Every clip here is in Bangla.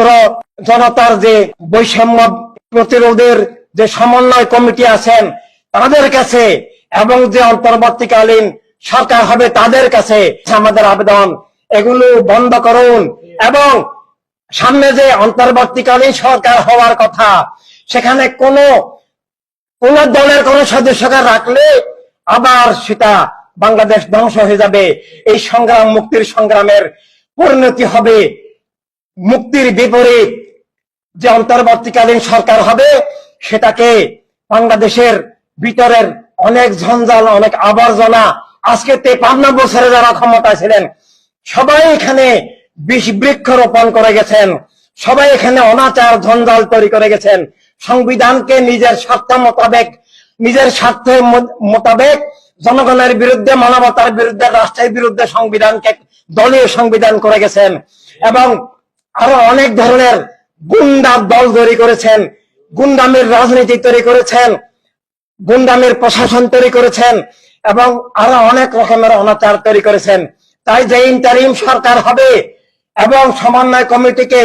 ছাত্র জনতার যে বৈষম্য প্রতিরোধের যে সমন্বয় কমিটি আছেন, তাদের কাছে এবং যে অন্তর্বর্তীকালীন সরকার হবে, তাদের কাছে আমাদের আবেদন, এগুলো বন্ধ করুন এবং সামনে যে অন্তর্বর্তীকালীন সরকার হওয়ার কথা, সেখানে কোনো, কোন দলের কোন সদস্যকে রাখলে আবার সেটা বাংলাদেশ ধ্বংস হয়ে যাবে। এই সংগ্রাম, মুক্তির সংগ্রামের পরিণতি হবে। মুক্তির বিপরীত যে অন্তর্বর্তীকালীন সরকার হবে, সেটাকে বাংলাদেশের ভিতরের অনেক ঝঞ্ঝাল, অনেক আবর্জনা, আজকে তেপান্ন বছরে যারা ক্ষমতা ছিলেন, সবাই এখানে বিষ বৃক্ষ রোপণ করে গেছেন, সবাই এখানে অনাচার, ঝঞ্ঝাল তৈরি করে গেছেন। সংবিধানকে নিজের স্বার্থ মোতাবেক, নিজের স্বার্থের মোতাবেক জনগণের বিরুদ্ধে, মানবতার বিরুদ্ধে, রাষ্ট্রের বিরুদ্ধে সংবিধানকে দলীয় সংবিধান করে গেছেন। এবং আরও অনেক ধরনের গুন্ডার দল তৈরি করেছেন, গুন্ডামের রাজনীতি তৈরি করেছেন, গুন্ডামের প্রশাসন তৈরি করেছেন, এবং আরও অনেক রকমের অনাচার তৈরি করেছেন। তাই যে ইন্টারিম সরকার হবে এবং সমন্বয় কমিটিকে,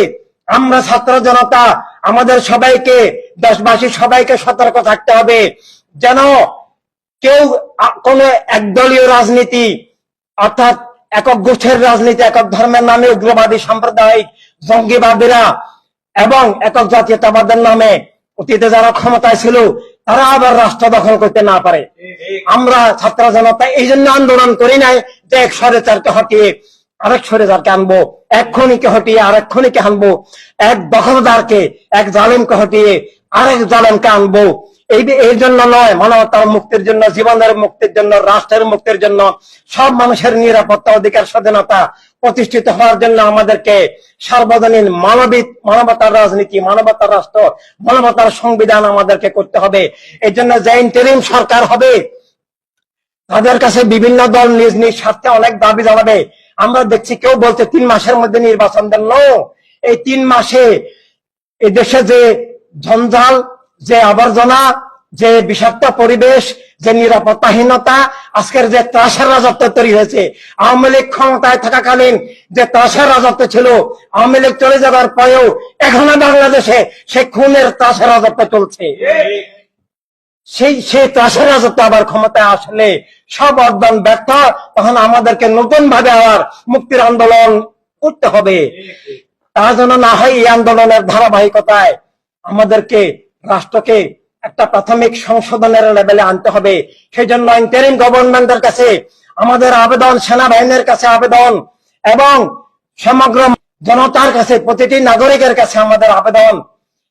আমরা ছাত্র জনতা, আমাদের সবাইকে, দেশবাসী সবাইকে সতর্ক থাকতে হবে, যেন কেউ কোন একদলীয় রাজনীতি, অর্থাৎ একক গোষ্ঠীর রাজনীতি, একক ধর্মের নামে উগ্রবাদী সাম্প্রদায়িক জঙ্গিবাদীরা এবং একক জাতীয়তাবাদের নামে অতীতে যারা ক্ষমতায় ছিল, তারা আবার রাষ্ট্র দখল করতে না পারে। আমরা ছাত্র জনতা এই জন্য আন্দোলন করি নাই যে এক স্বরেচারকে হটিয়ে আরেক স্বরেচারকে আনব, এক খনিকে হটিয়ে আরেক খনিকে আনব, এক দখলদারকে, এক জালেমকে হটিয়ে আরেক জালেমকে আনব। এই এর জন্য নয়, মানবতার মুক্তির জন্য, জীবনের মুক্তির জন্য, রাষ্ট্রের মুক্তির জন্য সব মানুষের নিরাপত্তা, অধিকার, স্বাধীনতা প্রতিষ্ঠিত হওয়ার জন্য আমাদেরকে সার্বজনীন মানবিক মানবতার রাজনীতি, মানবতার রাষ্ট্র, মানবতার সংবিধান আমাদেরকে করতে হবে। এই জন্য যে ইন্টারিম সরকার হবে, তাদের কাছে বিভিন্ন দল নিজ নিজ স্বার্থে অনেক দাবি জানাবে। আমরা দেখছি কেউ বলছে তিন মাসের মধ্যে নির্বাচন দেন। এই তিন মাসে এই দেশে যে ঝঞ্ঝাল যে আবর্জনা যে বিষাক্ত পরিবেশ, যে নিরাপত্তাহীনতা, আজকের যে ত্রাসের রাজত্ব তৈরি হয়েছে, আওয়ামী লীগ ক্ষমতায় থাকাকালীন যে ত্রাসের রাজত্ব ছিল, আওয়ামী লীগ চলে যাবার পরেও এখনও বাংলাদেশে সে খুনের ত্রাসের রাজত্ব চলছে। সেই সেই ত্রাসের রাজত্ব আবার ক্ষমতায় আসলে সব অর্জন ব্যর্থ, তখন আমাদেরকে নতুন ভাবে আবার মুক্তির আন্দোলন করতে হবে। তা যেন না হয় এই আন্দোলনের ধারাবাহিকতায় আমাদেরকে, রাষ্ট্রকে একটা প্রাথমিক সংশোধনের লেভেলে আনতে হবে। সেই জন্য ইন্টারিম গভর্নমেন্টের কাছে, আমাদের আবেদন, সেনাবাহিনীর কাছে আবেদন এবং সমগ্র জনতার কাছে, প্রতিটি নাগরিকের কাছে আমাদের আবেদন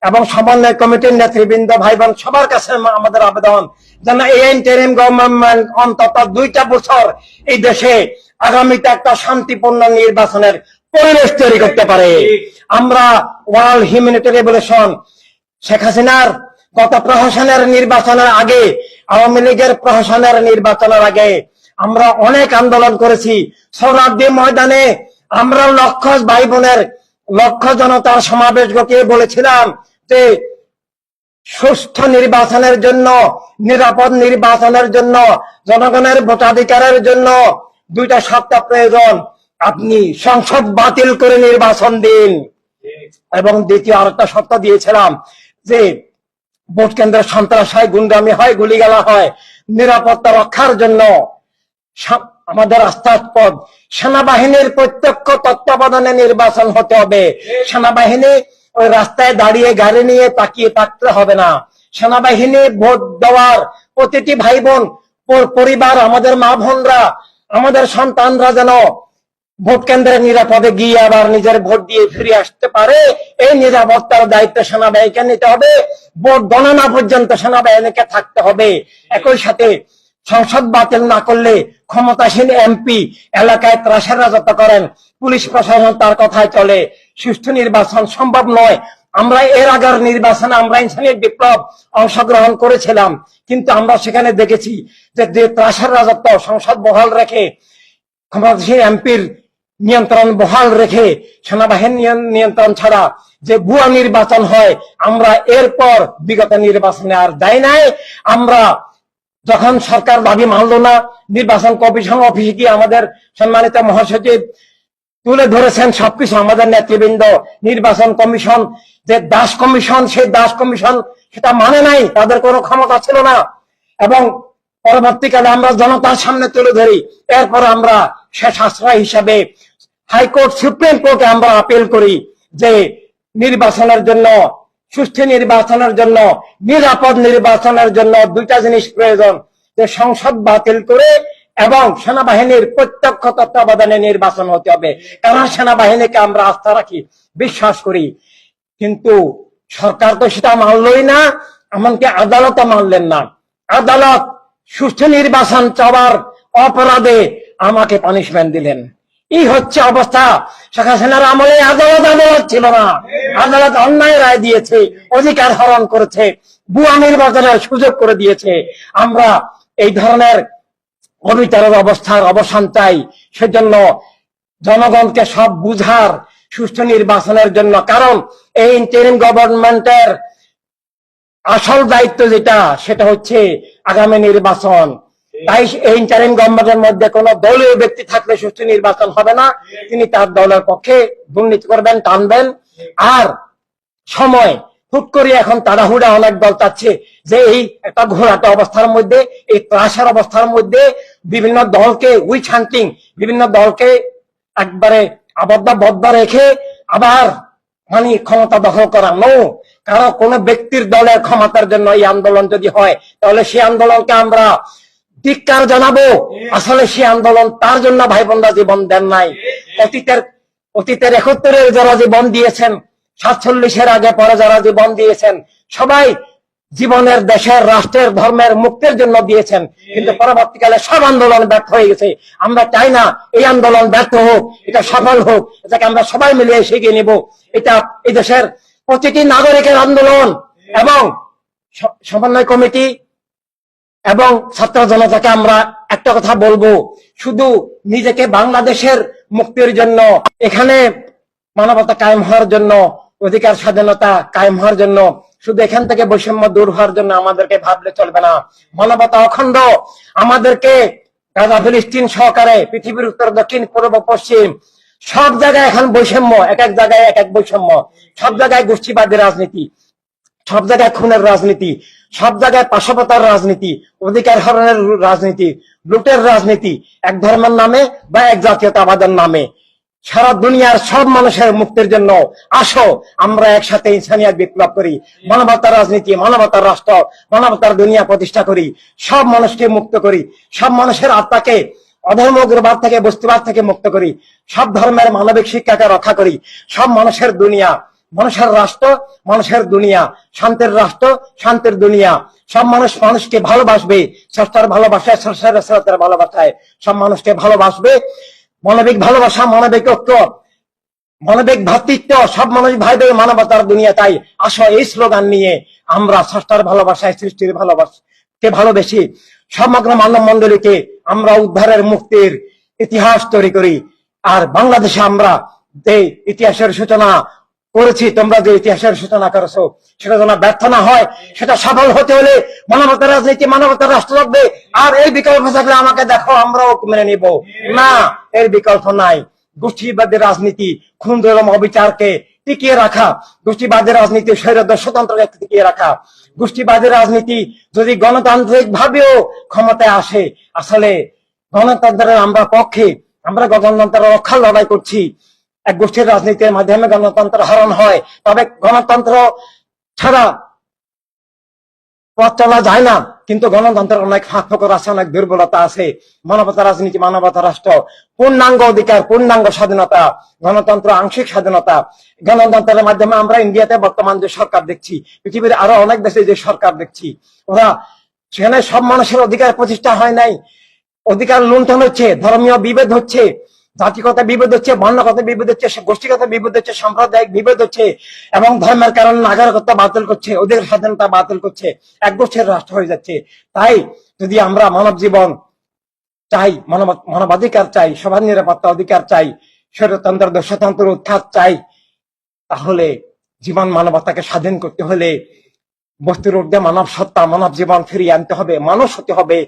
এবং সমন্বয় কমিটির নেতৃবৃন্দ ভাই বোন সবার কাছে আমাদের আবেদন যেন এই ইন্টারিম গভর্নমেন্ট অন্তত দুইটা বছর এই দেশে আগামীতে একটা শান্তিপূর্ণ নির্বাচনের পরিবেশ তৈরি করতে পারে। আমরা ওয়ার্ল্ড হিউম্যানিটি রেভলিউশন শেখ হাসিনার গত প্রহসনের নির্বাচনের আগে, আওয়ামী লীগের প্রহসনের নির্বাচনের আগে আমরা অনেক আন্দোলন করেছি। সৌরাব্দী ময়দানে আমরা লক্ষ ভাই বোনের লক্ষ জনতার সমাবেশ বলেছিলাম যে, সুষ্ঠু নির্বাচনের জন্য, নিরাপদ নির্বাচনের জন্য, জনগণের ভোটাধিকারের জন্য দুইটা সপ্তাহ প্রয়োজন। আপনি সংসদ বাতিল করে নির্বাচন দিন। এবং দ্বিতীয় আরেকটা শর্ত দিয়েছিলাম যে ভোট কেন্দ্রে সন্ত্রাস হয় গুন্ডামি হয়, গুলিগালা হয়। নিরাপত্তা রক্ষার জন্য আমাদের আস্থাস্পদ সেনাবাহিনীর প্রত্যক্ষ তত্ত্বাবধানে নির্বাচন হতে হবে। সেনাবাহিনী ওই রাস্তায় দাঁড়িয়ে গাড়ি নিয়ে তাকিয়ে থাকতে হবে না। সেনাবাহিনী ভোট দেওয়ার প্রতিটি ভাই বোন পরিবার, আমাদের মা বোনরা, আমাদের সন্তানরা যেন ভোট কেন্দ্রে নিরাপদে গিয়ে আবার নিজের ভোট দিয়ে ফিরে আসতে পারে। এই নিরাপত্তার দায়িত্ব সেনাবাহিনীকে নিতে হবে। ভোট গণনা পর্যন্ত সেনাবাহিনীকে থাকতে হবে। একই সাথে সংসদ বাতিল না করলে ক্ষমতাসীন এমপি এলাকায় ত্রাসের রাজত্ব করেন। পুলিশ প্রশাসন তার কথায় চলে, সুষ্ঠু নির্বাচন সম্ভব নয়। আমরা এর আগের নির্বাচনে আমরা ইনসানিয়ত বিপ্লব অংশগ্রহণ করেছিলাম। কিন্তু আমরা সেখানে দেখেছি যে ত্রাসের রাজত্ব সংসদ বহাল রেখে ক্ষমতাসীন এমপির নিয়ন্ত্রণ বহাল রেখে সেনাবাহিনী নিয়ন্ত্রণ ছাড়া যে ভুয়া নির্বাচন হয়, আমরা এরপর বিগত নির্বাচনে আর যাই নাই। আমরা যখন সরকার দাবি মানলো না, নির্বাচন কমিশন অফিসে গিয়ে আমাদের সম্মানিত মহাসচিব তুলে ধরেছেন সবকিছু। আমাদের নেতৃবৃন্দ, নির্বাচন কমিশন, যে দাস কমিশন, সেই দাস কমিশন সেটা মানে নাই। তাদের কোনো ক্ষমতা ছিল না। এবং পরবর্তীকালে আমরা জনতার সামনে তুলে ধরি। এরপর আমরা শেষ আশ্রয় হিসাবে হাইকোর্ট, সুপ্রিম কোর্টে আমরা আপিল করি যে নির্বাচনের জন্য, সুষ্ঠু নির্বাচনের জন্য, নিরাপদ নির্বাচনের জন্য দুইটা জিনিস প্রয়োজন, যে সংসদ বাতিল করে এবং সেনাবাহিনীর প্রত্যক্ষ তত্ত্বাবধানে নির্বাচন হতে হবে। কারণ সেনাবাহিনীকে আমরা আস্থা রাখি, বিশ্বাস করি। কিন্তু সরকার তো সেটা মানলই না, এমনকি আদালত মানলেন না। আদালত সুষ্ঠু নির্বাচন চাওয়ার অপরাধে আমাকে পানিশমেন্ট দিলেন। এই হচ্ছে অবস্থা। শেখ হাসিনার আমলে আদালত আদালত ছিল না। আদালত অন্যায় রায় দিয়েছে, অধিকার হরণ করেছে বুয়া নির্বাচনের সুযোগ করে দিয়েছে। আমরা এই ধরনের অবিচারের অবস্থার অবসান চাই। সেজন্য জনগণকে সব বুঝার সুষ্ঠু নির্বাচনের জন্য। কারণ এই ইন্টারিম গভর্নমেন্টের আসল দায়িত্ব যেটা, সেটা হচ্ছে আগামী নির্বাচন। তাই এই ইন্টারিম গভর্নমেন্টের মধ্যে কোন দলীয় ব্যক্তি থাকলে সুষ্ঠু নির্বাচন হবে না। তিনি তার দলের পক্ষে দুর্নীতি করবেন, টানবেন। আর সময়, হুট করে এখন তাড়াহুড়া অনেক দল চাচ্ছে যে এই একটা ঘোরাটা অবস্থার মধ্যে, এই ত্রাসের অবস্থার মধ্যে বিভিন্ন দলকে উইচ হান্টিং বিভিন্ন দলকে একবারে আবদ্ধ বদ্ধ রেখে আবার মানে ক্ষমতা দখল করা নো কারও কোন ব্যক্তির দলের ক্ষমতার জন্য এই আন্দোলন যদি হয়, তাহলে সেই আন্দোলনকে আমরা ধিক্কার জানাব। আসলে সেই আন্দোলন তার জন্য ভাই বোনরা জীবন দেন নাই। অতীতের অতীতের একত্তরের যারা জীবন দিয়েছেন, সাতচল্লিশের আগে পরে যারা জীবন দিয়েছেন, সবাই জীবনের দেশের, রাষ্ট্রের, ধর্মের মুক্তির জন্য দিয়েছেন। কিন্তু পরবর্তীকালে সব আন্দোলন ব্যর্থ হয়ে গেছে। আমরা চাই না এই আন্দোলন ব্যর্থ হোক, এটা সফল হোক, এটাকে আমরা সবাই মিলে শিখিয়ে নিব। এটা এই দেশের প্রতিটি নাগরিকের আন্দোলন এবং সমন্বয় কমিটি এবং ছাত্র জনতাকে আমরা একটা কথা বলব। শুধু নিজেকে বাংলাদেশের মুক্তির জন্য, এখানে মানবতা কায়েম হওয়ার জন্য, অধিকার স্বাধীনতা কায়েম হওয়ার জন্য শুধু এখান থেকে বৈষম্য দূর হওয়ার জন্য আমাদেরকে ভাবলে চলবে না। মানবতা অখণ্ড। আমাদেরকে গাজা ফিলিস্তিন সহকারে পৃথিবীর উত্তর, দক্ষিণ, পূর্ব, পশ্চিম সব জায়গায় এখন বৈষম্য, এক এক জায়গায় এক এক বৈষম্য। সব জায়গায় গোষ্ঠীবাদী রাজনীতি, সব জায়গায় খুনের রাজনীতি, সব জায়গায় পাশাপাতার রাজনীতি, অধিকার হরণের রাজনীতি, লুটের রাজনীতি, এক ধর্মের নামে বা এক জাতীয়তাবাদের নামে। সারা দুনিয়ার সব মানুষের মুক্তির জন্য আসো, আমরা একসাথে ইনসানিয়াত বিপ্লব করি, মানবতার রাজনীতি, মানবতার রাষ্ট্র, মানবতার দুনিয়া প্রতিষ্ঠা করি, সব মানুষকে মুক্ত করি, সব মানুষের আত্মাকে অধর্ম উগ্রবাদ থেকে বস্তুবাদ থেকে মুক্ত করি, সব ধর্মের মানবিক শিক্ষাকে রক্ষা করি, সব মানুষের দুনিয়া, মানুষের রাষ্ট্র, মানুষের দুনিয়া, শান্তির রাষ্ট্র, শান্তির দুনিয়া, সব মানুষ মানুষকে ভালোবাসবে, স্রষ্টার ভালোবাসায় স্রষ্টার ভালোবাসায়, সব মানুষকে ভালোবাসবে মানবিক ভালোবাসা, মানবিক ঐক্য, মানবিক ভ্রাতৃত্ব, সব মানুষ ভাই ভাই মানবতার দুনিয়া তাই। আসো এই স্লোগান নিয়ে আমরা স্রষ্টার ভালোবাসায়, সৃষ্টির ভালোবাসা কে ভালোবেসি। সমগ্র মানব মন্ডলীকে আমরা উদ্ধারের মুক্তির ইতিহাস তৈরি করি। আর বাংলাদেশে আমরা ইতিহাসের সূচনা করেছি, তোমরা যে ইতিহাসের সূচনা করেছ, সেটা যেন ব্যর্থ না হয়, সেটা সফল হতে হলে মানবতার রাজনীতি, মানবতার রাষ্ট্র লাগবে আর এই বিকল্প থাকলে আমাকে দেখো, আমরাও মেনে নিব। না, এর বিকল্প নাই। গোষ্ঠীবাদের রাজনীতি, খুন ধর্ম অবিচারকে টিকিয়ে রাখা। গোষ্ঠীবাদের রাজনীতি স্বৈরদের স্বতন্ত্রকে টিকিয়ে রাখা। গোষ্ঠীবাদের রাজনীতি যদি গণতান্ত্রিক ভাবেও ক্ষমতায় আসে, আসলে গণতন্ত্রের আমরা পক্ষে, আমরা গণতন্ত্রের রক্ষার লড়াই করছি। এক গোষ্ঠীর রাজনীতির মাধ্যমে গণতন্ত্র হরণ হয়। তবে গণতন্ত্র ছাড়া পথ চলা যায় না, কিন্তু গণতন্ত্রের অনেক ফাঁক ফকর আছে, অনেক দুর্বলতা আছে। মানবতা, রাজনীতি, মানবতা, রাষ্ট্র, পূর্ণাঙ্গ অধিকার, পূর্ণাঙ্গ স্বাধীনতা, গণতন্ত্র, আংশিক স্বাধীনতা। গণতন্ত্রের মাধ্যমে আমরা ইন্ডিয়াতে বর্তমান যে সরকার দেখছি, পৃথিবীর আরও অনেক দেশে যে সরকার দেখছি, ওরা সেখানে সব মানুষের অধিকার প্রতিষ্ঠা হয় নাই। অধিকার লুণ্ঠন হচ্ছে, ধর্মীয় বিভেদ হচ্ছে জাতিগত বিভেদ হচ্ছে, বর্ণগত বিভেদ হচ্ছে, গোষ্ঠীগত বিভেদ হচ্ছে, সাম্প্রদায়িক বিভেদ হচ্ছে, এবং ধর্মের কারণে নাগরিকত্ব বাতিল করছে, অধিকার স্বাধীনতা বাতিল করছে, এক গোষ্ঠীর রাষ্ট্র হয়ে যাচ্ছে। তাই যদি আমরা মানব জীবন চাই, মানব, মানবাধিকার চাই, সবার নিরাপত্তা অধিকার চাই, স্বৈরতন্ত্র দোষতন্ত্র উৎখাত চাই, তাহলে জীবন মানবতাকে স্বাধীন করতে হলে বস্তুর ঊর্ধ্বে মানব সত্তা, মানব জীবন ফিরিয়ে আনতে হবে, মানুষ হতে হবে,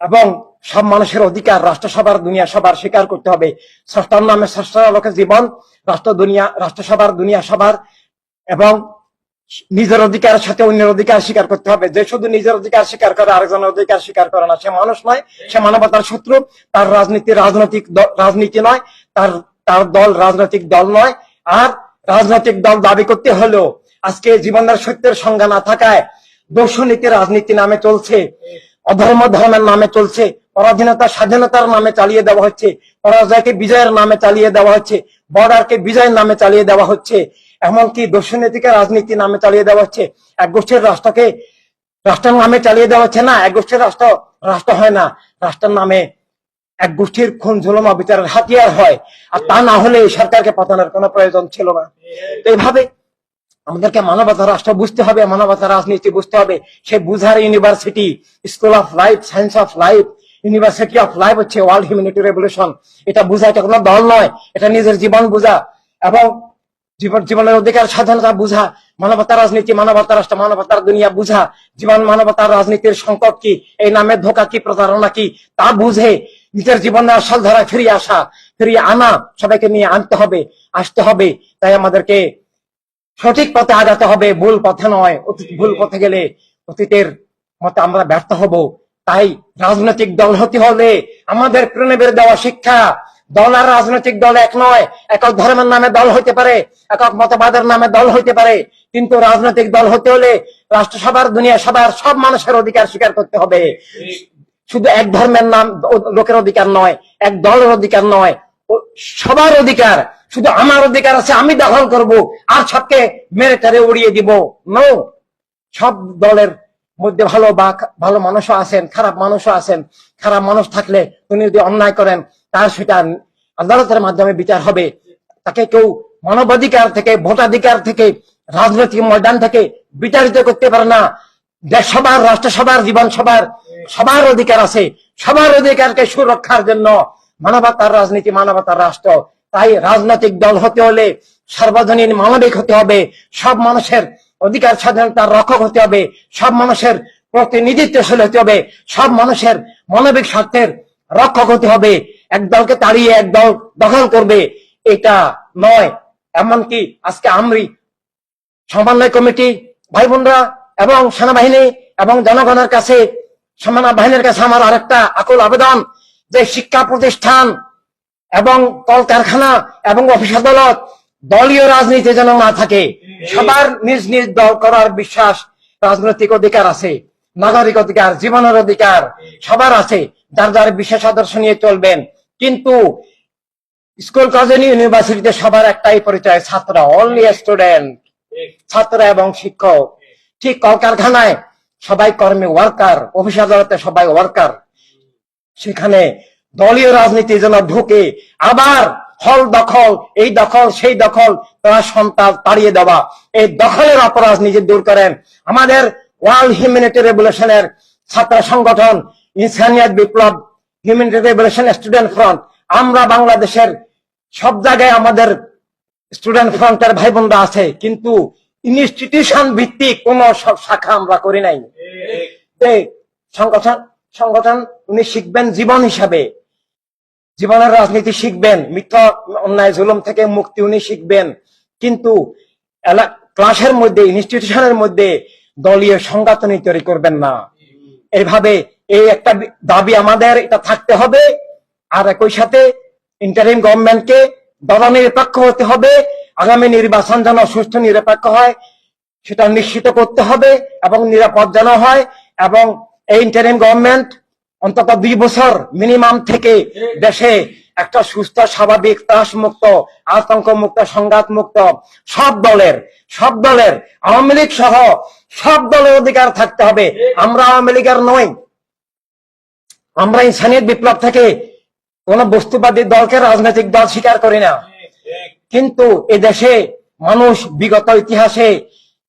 এবং সব মানুষের অধিকার রাষ্ট্রসভার দুনিয়া সবার স্বীকার করতে হবে। স্রষ্টার নামে স্রষ্টার আলোকে জীবন, রাষ্ট্র, দুনিয়া রাষ্ট্রসভার দুনিয়া সবার, এবং নিজের অধিকারের সাথে অন্যের অধিকার স্বীকার করতে হবে। যে শুধু নিজের অধিকার স্বীকার করে, আরেকজনের অধিকার স্বীকার করে না। সে মানুষ নয়, সে মানবতার শত্রু। তার রাজনীতি রাজনৈতিক রাজনীতি নয়, তার তার দল রাজনৈতিক দল নয়। আর রাজনৈতিক দল দাবি করতে হলেও আজকে জীবনের সত্যের সংজ্ঞা না থাকায় দর্শনীতি রাজনীতি নামে চলছে। অধর্ম ধর্মের নামে চলছে, পরাধীনতা স্বাধীনতার নামে চালিয়ে দেওয়া হচ্ছে, পরাজয়কে বিজয়ের নামে চালিয়ে দেওয়া হচ্ছে, বর্ডারকে বিজয়ের নামে চালিয়ে দেওয়া হচ্ছে, এমনকি দর্শনীতিকে রাজনীতি নামে চালিয়ে দেওয়া হচ্ছে। এক গোষ্ঠীর রাষ্ট্রকে রাষ্ট্রের নামে চালিয়ে দেওয়া হচ্ছে না, এক গোষ্ঠীর রাষ্ট্র রাষ্ট্র হয় না। রাষ্ট্রের নামে এক গোষ্ঠীর খুন ঝুলম বিচারের হাতিয়ার হয়। আর তা না হলে এই সরকারকে পতনের কোনো প্রয়োজন ছিল না। এইভাবে আমাদেরকে মানবতা রাষ্ট্র বুঝতে হবে, মানবতা রাজনীতি বুঝতে হবে। সে বুঝার university school of life science of life university of life হচ্ছে ওয়ার্ল্ড হিউম্যানিটি রেভলিউশন এটা বুঝা এটা কোনো দল নয়, এটা নিজের জীবন বুঝা এবং জীবন জীবনের অধিকার স্বাধীনতা বুঝা। মানবতা রাজনীতি, মানবতা রাষ্ট্র মানবতার দুনিয়া বুঝা। জীবন মানবতার রাজনীতির সংকট কি? এই নামে ধোকা কি, প্রতারণা কি? তা বুঝে নিজের জীবনের আসল ধারা ফিরিয়ে আসা, ফিরিয়ে আনা সবাইকে নিয়ে আনতে হবে, আসতে হবে। তাই আমাদেরকে সঠিক পথে আগাতে হবে, ভুল পথে নয়। অতীত ভুল পথে গেলে অতীতের মতে আমরা ব্যর্থ হব। তাই রাজনৈতিক দল হতে হলে আমাদের প্রণবের দেওয়া শিক্ষা। দল আর রাজনৈতিক দল এক নয়। একক ধর্মের নামে দল হইতে পারে, একক মতবাদের নামে দল হইতে পারে। কিন্তু রাজনৈতিক দল হতে হলে রাষ্ট্রসভার, দুনিয়া সবার সব মানুষের অধিকার স্বীকার করতে হবে। শুধু এক ধর্মের নাম লোকের অধিকার নয়, এক দলের অধিকার নয় সবার অধিকার। শুধু আমার অধিকার আছে, আমি দখল করব আর সবকে মেরে টারে উড়িয়ে দিব। নো সব দলের মধ্যে ভালো বা ভালো মানুষও আছেন, খারাপ মানুষও আছেন। খারাপ মানুষ থাকলে উনি যদি অন্যায় করেন, তার সেটা আদালতের মাধ্যমে বিচার হবে। তাকে কেউ মানবাধিকার থেকে, ভোটাধিকার থেকে, রাজনৈতিক ময়দান থেকে বিচারিত করতে পারে না। দেশ সবার, রাষ্ট্র সবার, জীবন সবার সবার অধিকার আছে। সবার অধিকারকে সুরক্ষার জন্য মানবতার রাজনীতি, মানবতার রাষ্ট্র তাই রাজনৈতিক দল হতে হলে সার্বজনীন মানবিক হতে হবে। সব মানুষের অধিকার স্বাধীনতার রক্ষক হতে হবে। সব মানুষের প্রতিনিধিত্বশীল হতে হবে। সব মানুষের মানবিক স্বার্থের রক্ষক হতে হবে। এক দলকে তাড়িয়ে এক দল দখল করবে, এটা নয়। এমনকি আজকে আমরি সমন্বয় কমিটি ভাই বোনরা এবং সেনাবাহিনী এবং জনগণের কাছে সেনা বাহিনীর কাছে আমার আরেকটা আকুল আবেদন যে শিক্ষা প্রতিষ্ঠান এবং কলকারখানা এবং অফিস আদালত দলীয় রাজনীতি যেন না থাকে, সবার নিজ নিজ দল করার বিশ্বাস রাজনৈতিক অধিকার আছে, নাগরিক অধিকার, জীবনের অধিকার সবার আছে, যার যার বিশেষ আদর্শ নিয়ে চলবেন। কিন্তু স্কুল, কলেজ, ইউনিভার্সিটিতে সবার একটাই পরিচয় ছাত্র অনলি স্টুডেন্ট ছাত্র এবং শিক্ষক। ঠিক কলকারখানায় সবাই কর্মী ওয়ার্কার অফিস আদালতে সবাই ওয়ার্কার সেখানে দলীয় রাজনীতি যেন ঢুকে আবার হল দখল এই দখল সেই দখল তারা সন্তান তাড়িয়ে দেওয়া। এই দখলের অপরাধ নিজে দূর করেন। আমাদের ওয়ার্ল্ড হিউম্যানিটি রেভলিউশনের ছাত্র সংগঠন ইনসানিয়াত বিপ্লব হিউম্যানিটি রেভলিউশন স্টুডেন্ট ফ্রন্ট। আমরা বাংলাদেশের সব জায়গায় আমাদের স্টুডেন্ট ফ্রন্টের ভাই বোনরা আছে কিন্তু ইনস্টিটিউশন ভিত্তিক কোন সব শাখা আমরা করি নাই। সংগঠন সংগঠন, উনি শিখবেন জীবন হিসাবে। জীবনের রাজনীতি শিখবেন, মিথ্যা অন্যায়, জুলুম থেকে মুক্তি উনি শিখবেন। কিন্তু ক্লাসের মধ্যে ইনস্টিটিউশনের মধ্যে দলীয় সংঘাত উনি তৈরি করবেন না। এইভাবে এই একটা দাবি আমাদের, এটা থাকতে হবে। আর একই সাথে ইন্টারিম গভর্নমেন্টকে দলা নিরপেক্ষ হতে হবে। আগামী নির্বাচন যেন সুষ্ঠু নিরপেক্ষ হয়, সেটা নিশ্চিত করতে হবে এবং নিরাপদ যেন হয় এবং এই ইন্টারিম গভর্নমেন্ট অন্তত দুই বছর মিনিমাম থেকে দেশে একটা সুস্থ, স্বাভাবিক ত্রাস মুক্ত আতঙ্ক মুক্ত সংঘাত মুক্ত সব দলের সব দলের, আওয়ামী লীগ সহ সব দলের অধিকার থাকতে হবে। আমরা আওয়ামী লীগের নই। আমরা ইনসানিয়ত বিপ্লব থেকে কোন বস্তুবাদী দলকে রাজনৈতিক দল স্বীকার করি না। কিন্তু এ দেশে মানুষ বিগত ইতিহাসে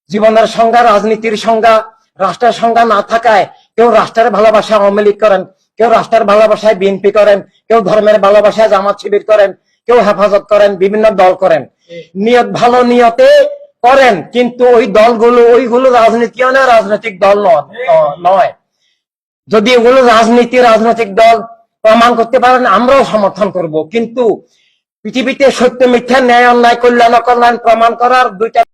জীবনের সংজ্ঞা, রাজনীতির সংজ্ঞা, রাষ্ট্রের সংজ্ঞা না থাকায় কেউ রাষ্ট্রের ভালোবাসায় আওয়ামী লীগ করেন, কেউ রাষ্ট্রের ভালোবাসায় বিএনপি করেন, কেউ ধর্মের ভালোবাসায় জামাত শিবির করেন, কেউ হেফাজত করেন, বিভিন্ন দল করেন। নিয়ত ভালো নিয়তে করেন, কিন্তু ওই দলগুলো, ওইগুলো রাজনীতিও না রাজনৈতিক দল নয়। যদি এগুলো রাজনীতি, রাজনৈতিক দল প্রমাণ করতে পারেন, আমরাও সমর্থন করব। কিন্তু পৃথিবীতে সত্য মিথ্যা, ন্যায়, অন্যায়, কল্যাণ, অকল্যাণ প্রমাণ করার দুইটা